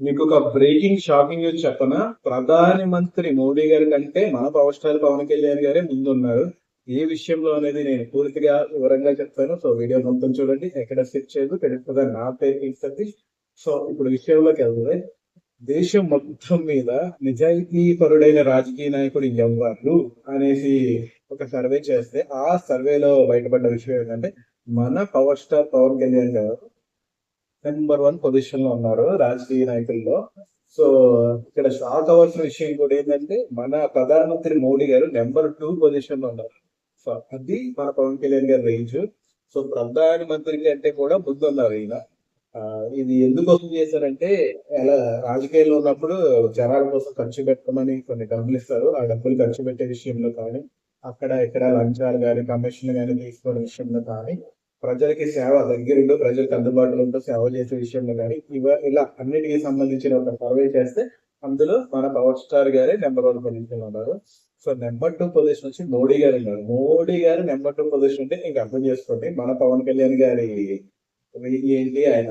మీకు ఒక breaking shocking news చెప్పనా? ప్రధాని మంత్రి మోడీ గారి కంటే మన పవర్ స్టార్ పవన్ కళ్యాణ్ గారే ముందున్నారు. ఏ విషయంలో అనేది నేను పూర్తిగా వివరంగా చెప్తాను సో వీడియో మొత్తం చూడండి. ఎక్కడ స్కిప్ చేయదు తెలుస్తుందా నా పేరు ఇస్తుంది సో ఇప్పుడు విషయంలోకి వెళ్తుంది దేశం మొత్తం మీద నిజాయితీ పరుడైన రాజకీయ నాయకుడు ఎవరు అనేసి ఒక సర్వే చేస్తే ఆ సర్వేలో బయటపడ్డ విషయం ఏంటంటే మన పవర్ స్టార్ పవన్ కళ్యాణ్ గారు నెంబర్ వన్ పొజిషన్లో ఉన్నారు రాజకీయ నాయకుల్లో. సో ఇక్కడ షాక్ అవ్వాల్సిన విషయం కూడా ఏంటంటే మన ప్రధానమంత్రి మోడీ గారు నెంబర్ టూ పొజిషన్లో ఉన్నారు. సో అది మన పవన్ కళ్యాణ్ గారి రేంజ్ సో ప్రధానమంత్రి కంటే కూడా ముందున్నారు ఈయన. ఆ, ఇది ఎందుకోసం చేశారంటే ఎలా రాజకీయాల్లో ఉన్నప్పుడు జనాల కోసం ఖర్చు పెట్టమని కొన్ని డబ్బులు ఇస్తారు. ఆ డబ్బులు ఖర్చు పెట్టే విషయంలో కానీ అక్కడ ఇక్కడ లంచాలు కానీ కమిషన్లు కానీ తీసుకునే విషయంలో కానీ ప్రజలకి సేవ దగ్గరుండు ప్రజలకు అందుబాటులో ఉంటూ సేవ చేసే విషయంలో కానీ ఇవ ఇలా అన్నిటికీ సంబంధించిన ఒక సర్వే చేస్తే అందులో మన పవర్ స్టార్ గారే నెంబర్ వన్ పొజిషన్ ఉన్నారు. సో నెంబర్ టూ పొజిషన్ వచ్చి మోడీ గారు ఉన్నారు. మోడీ గారు నెంబర్ టూ పొజిషన్ అంటే ఇంకా అర్థం చేసుకోండి మన పవన్ కళ్యాణ్ గారి ఏంటి ఆయన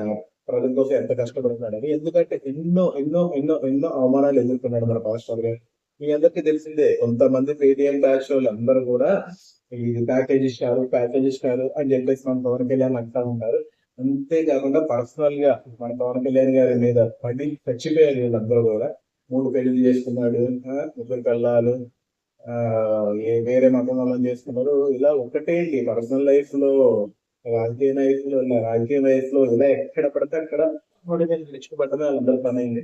ప్రజల కోసం ఎంత కష్టపడుతున్నాడని. ఎందుకంటే ఎన్నో ఎన్నో ఎన్నో ఎన్నో అవమానాలు ఎదుర్కొన్నాడు మన పవర్ స్టార్ గారు. మీ అందరికి తెలిసిందే కొంతమంది పేటిఎం బ్యాచ్ వాళ్ళందరూ కూడా ఈ ప్యాకేజ్ ఇస్తారు ప్యాకేజ్ ఇస్తారు అని చెప్పేసి మన పవన్ కళ్యాణ్ అంటా ఉంటారు. అంతేకాకుండా పర్సనల్గా మన పవన్ కళ్యాణ్ గారి మీద పడి చచ్చిపోయారు వీళ్ళందరూ కూడా. మూడు పెళ్ళి చేసుకున్నాడు ముగ్గురు కళ్ళాలు ఆ ఏ వేరే మతం వాళ్ళని చేసుకున్నారు. ఇలా ఒకటే పర్సనల్ లైఫ్లో రాజకీయ నాయకులు ఉన్న రాజకీయ నాయకులు ఇలా ఎక్కడ పడితే అక్కడ తెచ్చుకోబడ్డమే వాళ్ళందరూ పని అయింది.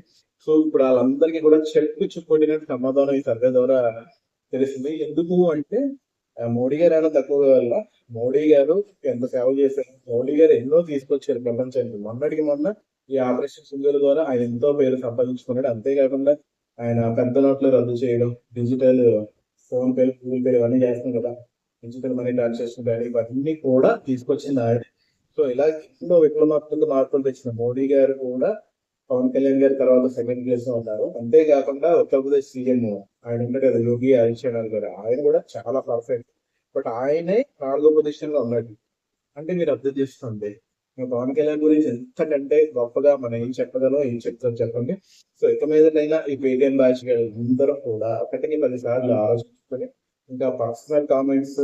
సో ఇప్పుడు వాళ్ళందరికీ కూడా చెట్టు చెప్పుకొట్టినట్టు సమాధానం ఈ సర్వే ద్వారా తెలిసింది. ఎందుకు అంటే మోడీ గారు ఏమైనా తక్కువ వల్ల మోడీ గారు ఎంత సేవ చేశారు? మోడీ గారు ఎన్నో తీసుకొచ్చారు ప్రపంచానికి. మొన్నటికి మొన్న ఈ ఆపరేషన్ సింధుల ద్వారా ఆయన ఎంతో పేరు సంపాదించుకున్నాడు. అంతేకాకుండా ఆయన పెద్ద నోట్లు రద్దు చేయడం digital PhonePe Google pay ఇవన్నీ చేస్తున్నాం కదా. డిజిటల్ మనీ ట్రాన్సాక్షన్ కానీ ఇవన్నీ కూడా తీసుకొచ్చింది ఆయన సో ఇలా ఎన్నో విప్లవాత్మక మార్పులు తెచ్చిన మోడీ గారు కూడా పవన్ కళ్యాణ్ గారి తర్వాత సెకండ్ ప్లేస్లో ఉన్నారు. అంతేకాకుండా ఉత్తరప్రదేశ్ సీఎం ఆయన ఉంటాడు కదా యోగి ఆదిత్యనాథ్ గారు. ఆయన కూడా చాలా పర్ఫెక్ట్ బట్ ఆయనే నాలుగో పొజిషన్లో ఉన్నాడు. అంటే మీరు అర్థం చేస్తుంటే పవన్ కళ్యాణ్ గురించి ఎంతకంటే గొప్పగా మనం ఏం చెప్పగలం ఏం చెప్తాం చెప్పండి. సో ఇక మీదటైనా ఈ పేటిఎం బ్యాచ్ అందరూ కూడా ఒకటికి పదిసార్లు ఆలోచించుకొని ఇంకా పర్సనల్ కామెంట్స్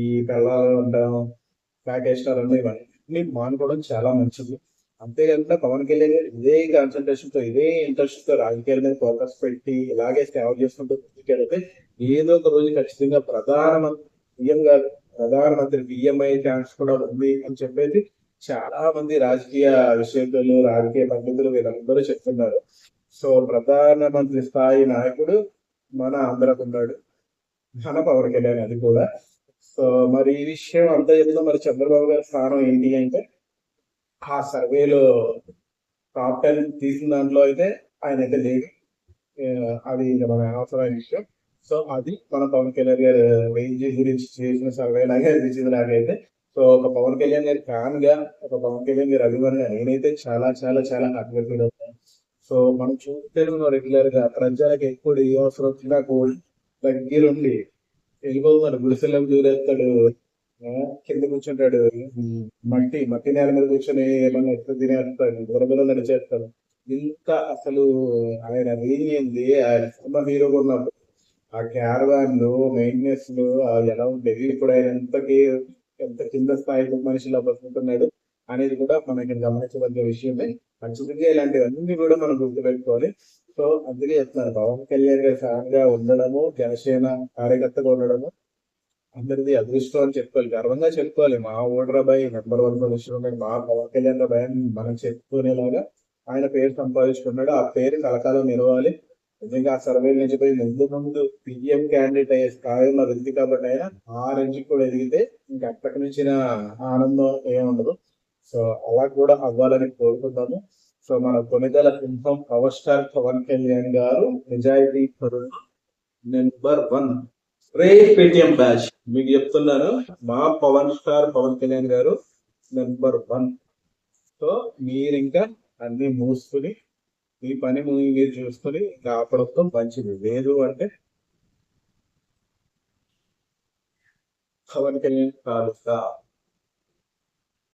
ఈ పిల్లలు ఉంటాం ప్యాకేజ్ ఇవన్నీ మానుకోవడం చాలా మంచిది. అంతేకాకుండా పవన్ కళ్యాణ్ గారు ఇదే కాన్సన్ట్రేషన్తో ఇదే ఇంట్రెస్ట్తో రాజకీయాల మీద ఫోకస్ పెట్టి ఇలాగే సేవ చేసుకుంటూ ముందుకెళ్తే ఏదో ఒక రోజు ఖచ్చితంగా ప్రధానమంత్రి సీఎం గారు ప్రధానమంత్రి బిఎంఐ ఛాన్స్ కూడా ఉంది అని చెప్పేసి చాలా మంది రాజకీయ విషయంలో రాజకీయ పండితులు వీళ్ళందరూ చెప్తున్నారు. సో ప్రధానమంత్రి స్థాయి నాయకుడు మన ఆంధ్రకు ఉన్నాడు మన పవన్ కళ్యాణ్ అది కూడా. సో మరి ఈ విషయం అంతా చెప్తున్నా మరి చంద్రబాబు గారి స్థానం ఏంటి అంటే ఆ సర్వేలో టాప్ టెన్ తీసిన దాంట్లో అయితే ఆయన అయితే లేదు అది మన అనవసరమైన విషయం. సో అది మన పవన్ కళ్యాణ్ గారు రేంజ్ గురించి చేసిన సర్వే లాగా అనిపించింది నాకైతే. సో ఒక పవన్ కళ్యాణ్ గారి ఫ్యాన్గా ఒక పవన్ కళ్యాణ్ గారి అభిమానిగా నేనైతే చాలా చాలా చాలా హ్యాపీగా ఫీల్ అవుతాను సో మనం చూస్తే రెగ్యులర్గా ప్రజలకు ఎప్పుడు ఏ అవసరం వచ్చినా కూడా దగ్గరుండి వెళ్ళిపోతున్నాడు గుడిసెలకు దూరేస్తాడు. కింద కూర్చుంటాడు. మట్టి మట్టి నేల మీద కూర్చొని ఏమన్నా ఎత్తు తినేస్తాడు బురబుర నడిచేస్తాడు. ఇంత అసలు ఆయన రేంజ్ ఏంది? ఆయన సినిమా హీరోగా ఉన్నప్పుడు ఆ క్యారవాన్లో మెయింటెనెన్స్లో ఆ ఎలా ఉండేది ఇప్పుడు ఆయన ఎంతకి ఎంత కింద స్థాయి మనిషిలో బతుకుతున్నాడు అనేది కూడా మనకి గమనించవలసిన విషయమే. ఖచ్చితంగా ఇలాంటివన్నీ కూడా మనం గుర్తుపెట్టుకోవాలి. సో అందుకే చెప్తున్నాను పవన్ కళ్యాణ్ గారి ఫ్యాన్గా ఉండడము జనసేన కార్యకర్తగా ఉండడము అందరిది అదృష్టం అని చెప్పుకోవాలి. గర్వంగా చెప్పుకోవాలి. మా ఓడరాబాయి నెంబర్ వన్ పొజిషన్ మా పవన్ కళ్యాణ్ అబ్బాయి అని మనం చెప్పుకునేలాగా ఆయన పేరు సంపాదించుకున్నాడు. ఆ పేరు కలకాలం నిలవాలి. నిజంగా ఆ సర్వే నుంచి పోయి ముందు ముందు పిఎం క్యాండిడేట్ అయ్యే స్థాయిలో వ్యక్తి కాబట్టి ఆయన ఆ రేంజ్ కూడా ఎదిగితే ఇంకా అప్పటి నుంచిన ఆనందం ఏముండదు. సో అలా కూడా అవ్వాలని కోరుకుంటాము. సో మన కొనిదల సింహం పవర్ స్టార్ పవన్ కళ్యాణ్ గారు నిజాయితీ పరుడు నెంబర్ వన్. రే పేటిఎం బ్యాచ్ మీకు చెప్తున్నాను మా పవన్ స్టార్ పవన్ కళ్యాణ్ గారు నెంబర్ వన్. సో మీరు ఇంకా అన్ని మూసుకుని మీ పని మీరు చూసుకుని ఇంకా ఆపడంతో మంచిది లేదు అంటే పవన్ కళ్యాణ్ కాలుస్తా